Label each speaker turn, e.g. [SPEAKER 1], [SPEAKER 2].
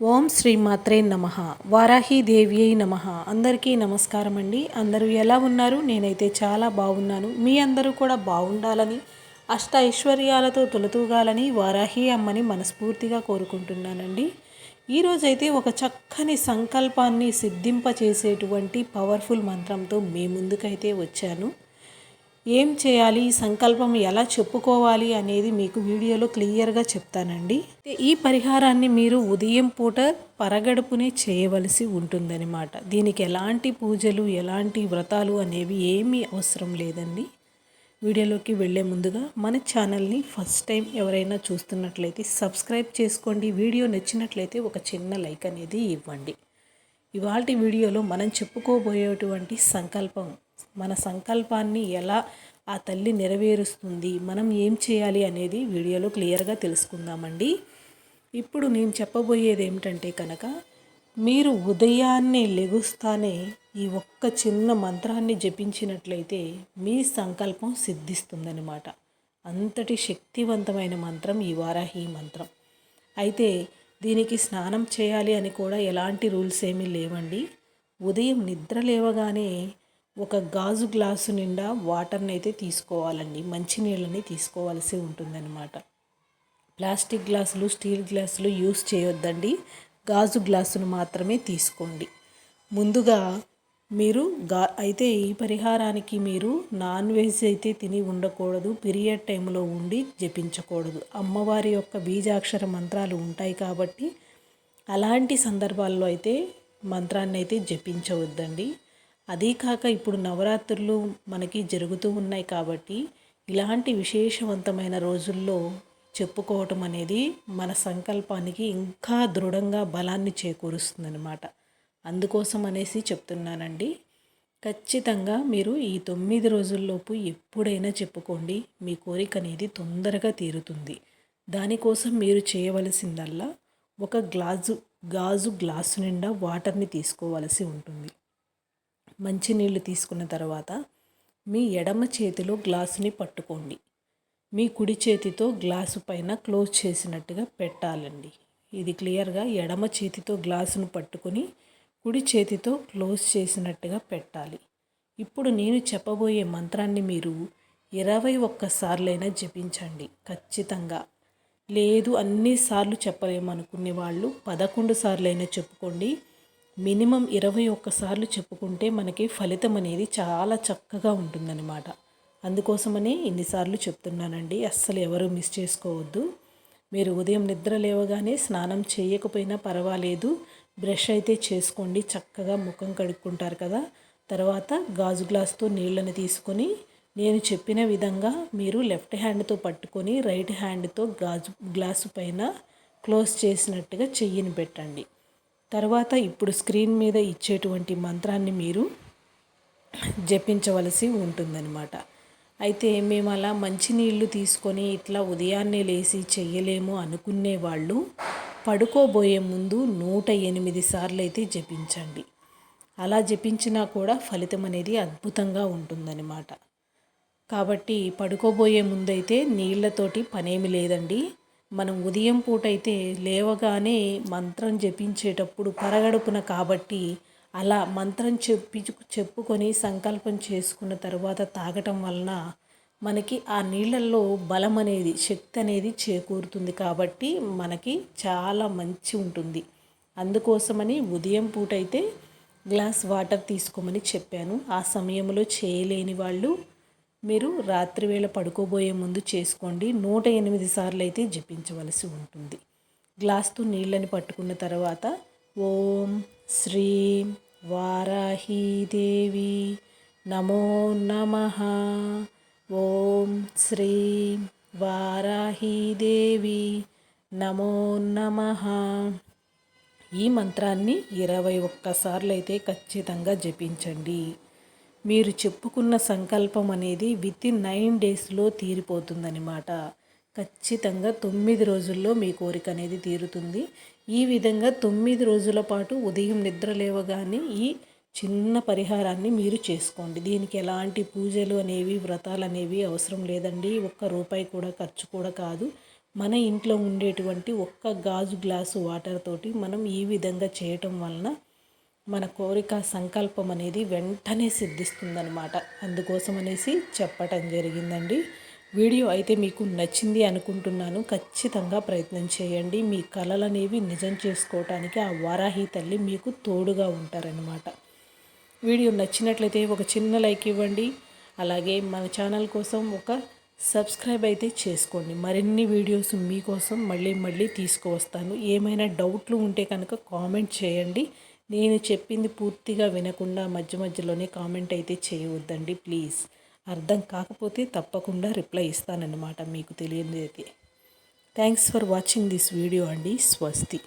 [SPEAKER 1] ఓం శ్రీ మాత్రే నమ. వారాహి అయి నమ. అందరికీ నమస్కారం అండి. అందరూ ఎలా ఉన్నారు? నేనైతే చాలా బాగున్నాను. మీ అందరూ కూడా బాగుండాలని అష్ట ఐశ్వర్యాలతో తొలతూగాలని వారాహి అమ్మని మనస్ఫూర్తిగా కోరుకుంటున్నానండి. ఈరోజైతే ఒక చక్కని సంకల్పాన్ని సిద్ధింపచేసేటువంటి పవర్ఫుల్ మంత్రంతో మీ ముందుకైతే వచ్చాను. ఏం చేయాలి? ఈ సంకల్పం ఎలా చెప్పుకోవాలి అనేది మీకు వీడియోలో క్లియర్గా చెప్తానండి. ఈ పరిహారాన్ని మీరు ఉదయం పూట పరగడుపునే చేయవలసి ఉంటుందన్నమాట. దీనికి ఎలాంటి పూజలు ఎలాంటి వ్రతాలు అనేవి ఏమీ అవసరం లేదండి. వీడియోలోకి వెళ్ళే ముందుగా మన ఛానల్ని ఫస్ట్ టైం ఎవరైనా చూస్తున్నట్లయితే సబ్స్క్రైబ్ చేసుకోండి. వీడియో నచ్చినట్లయితే ఒక చిన్న లైక్ అనేది ఇవ్వండి. ఇవాళ వీడియోలో మనం చెప్పుకోబోయేటువంటి సంకల్పం మన సంకల్పాన్ని ఎలా ఆ తల్లి నెరవేరుస్తుంది మనం ఏం చేయాలి అనేది వీడియోలో క్లియర్గా తెలుసుకుందామండి. ఇప్పుడు నేను చెప్పబోయేది ఏమిటంటే కనుక మీరు ఉదయాన్నే లెగుస్తానే ఈ ఒక్క చిన్న మంత్రాన్ని జపించినట్లయితే మీ సంకల్పం సిద్ధిస్తుందనమాట అంతటి శక్తివంతమైన మంత్రం ఈ వారాహి మంత్రం. అయితే దీనికి స్నానం చేయాలి అని కూడా ఎలాంటి రూల్స్ ఏమీ లేవండి. ఉదయం నిద్ర లేవగానే ఒక గాజు గ్లాసు నిండా వాటర్ని అయితే తీసుకోవాలండి మంచినీళ్ళని తీసుకోవాల్సి ఉంటుందన్నమాట. ప్లాస్టిక్ గ్లాసులు స్టీల్ గ్లాసులు యూస్ చేయొద్దండి. గాజు గ్లాసును మాత్రమే తీసుకోండి. ముందుగా మీరు గా అయితే ఈ పరిహారానికి మీరు నాన్ వెజ్ అయితే తిని ఉండకూడదు. పీరియడ్ టైంలో ఉండి జపించకూడదు. అమ్మవారి యొక్క బీజాక్షర మంత్రాలు ఉంటాయి కాబట్టి అలాంటి సందర్భాల్లో అయితే మంత్రాన్ని అయితే జపించవద్దండి. అదీ కాక ఇప్పుడు నవరాత్రులు మనకి జరుగుతూ ఉన్నాయి కాబట్టి ఇలాంటి విశేషవంతమైన రోజుల్లో చెప్పుకోవటం అనేది మన సంకల్పానికి ఇంకా దృఢంగా బలాన్ని చేకూరుస్తుందన్నమాట. అందుకోసం అనేసి చెప్తున్నానండి. ఖచ్చితంగా మీరు ఈ తొమ్మిది రోజుల్లోపు ఎప్పుడైనా చెప్పుకోండి. మీ కోరిక అనేది తొందరగా తీరుతుంది. దానికోసం మీరు చేయవలసిందల్లా ఒక గ్లాజు గాజు గ్లాసు నిండా వాటర్ని తీసుకోవలసి ఉంటుంది. మంచినీళ్ళు తీసుకున్న తర్వాత మీ ఎడమ చేతిలో గ్లాసుని పట్టుకోండి. మీ కుడి చేతితో గ్లాసు పైన క్లోజ్ చేసినట్టుగా పెట్టాలండి. ఇది క్లియర్గా ఎడమ చేతితో గ్లాసును పట్టుకొని కుడి చేతితో క్లోజ్ చేసినట్టుగా పెట్టాలి. ఇప్పుడు నేను చెప్పబోయే మంత్రాన్ని మీరు ఇరవై ఒక్కసార్లైనా జపించండి. ఖచ్చితంగా. లేదు అన్నిసార్లు చెప్పలేమనుకునే వాళ్ళు పదకొండు సార్లైనా చెప్పుకోండి. మినిమం ఇరవై ఒక్కసార్లు చెప్పుకుంటే మనకి ఫలితం అనేది చాలా చక్కగా ఉంటుందన్నమాట. అందుకోసమని ఇన్నిసార్లు చెప్తున్నానండి. అస్సలు ఎవరు మిస్ చేసుకోవద్దు. మీరు ఉదయం నిద్ర లేవగానే స్నానం చేయకపోయినా పర్వాలేదు. బ్రష్ అయితే చేసుకోండి. చక్కగా ముఖం కడుక్కుంటారు కదా. తర్వాత గాజు గ్లాస్తో నీళ్ళని తీసుకొని నేను చెప్పిన విధంగా మీరు లెఫ్ట్ హ్యాండ్తో పట్టుకొని రైట్ హ్యాండ్తో గాజు గ్లాసు పైన క్లోజ్ చేసినట్టుగా చెయ్యిని పెట్టండి. తర్వాత ఇప్పుడు స్క్రీన్ మీద ఇచ్చేటువంటి మంత్రాన్ని మీరు జపించవలసి ఉంటుందన్నమాట. అయితే మేము అలా మంచినీళ్ళు తీసుకొని ఇట్లా ఉదయాన్నే లేచి చెయ్యలేము అనుకునే వాళ్ళు పడుకోబోయే ముందు నూట ఎనిమిది సార్లు అయితే జపించండి. అలా జపించినా కూడా ఫలితం అనేది అద్భుతంగా ఉంటుందన్నమాట. కాబట్టి పడుకోబోయే ముందైతే నీళ్ళతోటి పనేమి లేదండి. మనం ఉదయం పూట అయితే లేవగానే మంత్రం జపించేటప్పుడు పరగడుపున కాబట్టి అలా మంత్రం చెప్పి చెప్పుకొని సంకల్పం చేసుకున్న తర్వాత తాగటం వలన మనకి ఆ నీళ్ళల్లో బలం అనేది శక్తి అనేది చేకూరుతుంది కాబట్టి మనకి చాలా మంచి ఉంటుంది. అందుకోసమని ఉదయం పూట అయితే గ్లాస్ వాటర్ తీసుకోమని చెప్పాను. ఆ సమయంలో చేయలేని వాళ్ళు మీరు రాత్రివేళ పడుకోబోయే ముందు చేసుకోండి. నూట ఎనిమిది సార్లు అయితే జపించవలసి ఉంటుంది. గ్లాస్తో నీళ్ళని పట్టుకున్న తర్వాత ఓం శ్రీ వారాహీదేవి నమో నమ. ఓం శ్రీ వారాహీదేవి నమో నమ. ఈ మంత్రాన్ని ఇరవై ఒక్కసార్లు అయితే ఖచ్చితంగా జపించండి. మీరు చెప్పుకున్న సంకల్పం అనేది విత్ ఇన్ నైన్ డేస్లో తీరిపోతుందనమాట ఖచ్చితంగా తొమ్మిది రోజుల్లో మీ కోరిక అనేది తీరుతుంది. ఈ విధంగా తొమ్మిది రోజుల పాటు ఉదయం నిద్ర లేవగానే ఈ చిన్న పరిహారాన్ని మీరు చేసుకోండి. దీనికి ఎలాంటి పూజలు అనేవి వ్రతాలు అనేవి అవసరం లేదండి. ఒక్క రూపాయి కూడా ఖర్చు కూడా కాదు. మన ఇంట్లో ఉండేటువంటి ఒక్క గాజు గ్లాసు వాటర్ తోటి మనం ఈ విధంగా చేయటం వలన మన కోరిక సంకల్పం అనేది వెంటనే సిద్ధిస్తుందనమాట అందుకోసం అనేసి చెప్పటం జరిగిందండి. వీడియో అయితే మీకు నచ్చింది అనుకుంటున్నాను. ఖచ్చితంగా ప్రయత్నం చేయండి. మీ కళలు అనేవి నిజం చేసుకోవటానికి ఆ వారాహి తల్లి మీకు తోడుగా ఉంటారనమాట వీడియో నచ్చినట్లయితే ఒక చిన్న లైక్ ఇవ్వండి. అలాగే మన ఛానల్ కోసం ఒక సబ్స్క్రైబ్ అయితే చేసుకోండి. మరిన్ని వీడియోస్ మీకోసం మళ్ళీ మళ్ళీ తీసుకువస్తాను. ఏమైనా డౌట్లు ఉంటే కనుక కామెంట్ చేయండి. నేను చెప్పింది పూర్తిగా వినకుండా మధ్య మధ్యలోనే కామెంట్ అయితే చేయవద్దండి ప్లీజ్. అర్థం కాకపోతే తప్పకుండా రిప్లై ఇస్తానన్నమాట మీకు తెలియదు అయితే. Thanks for watching this video అండి స్వస్తి.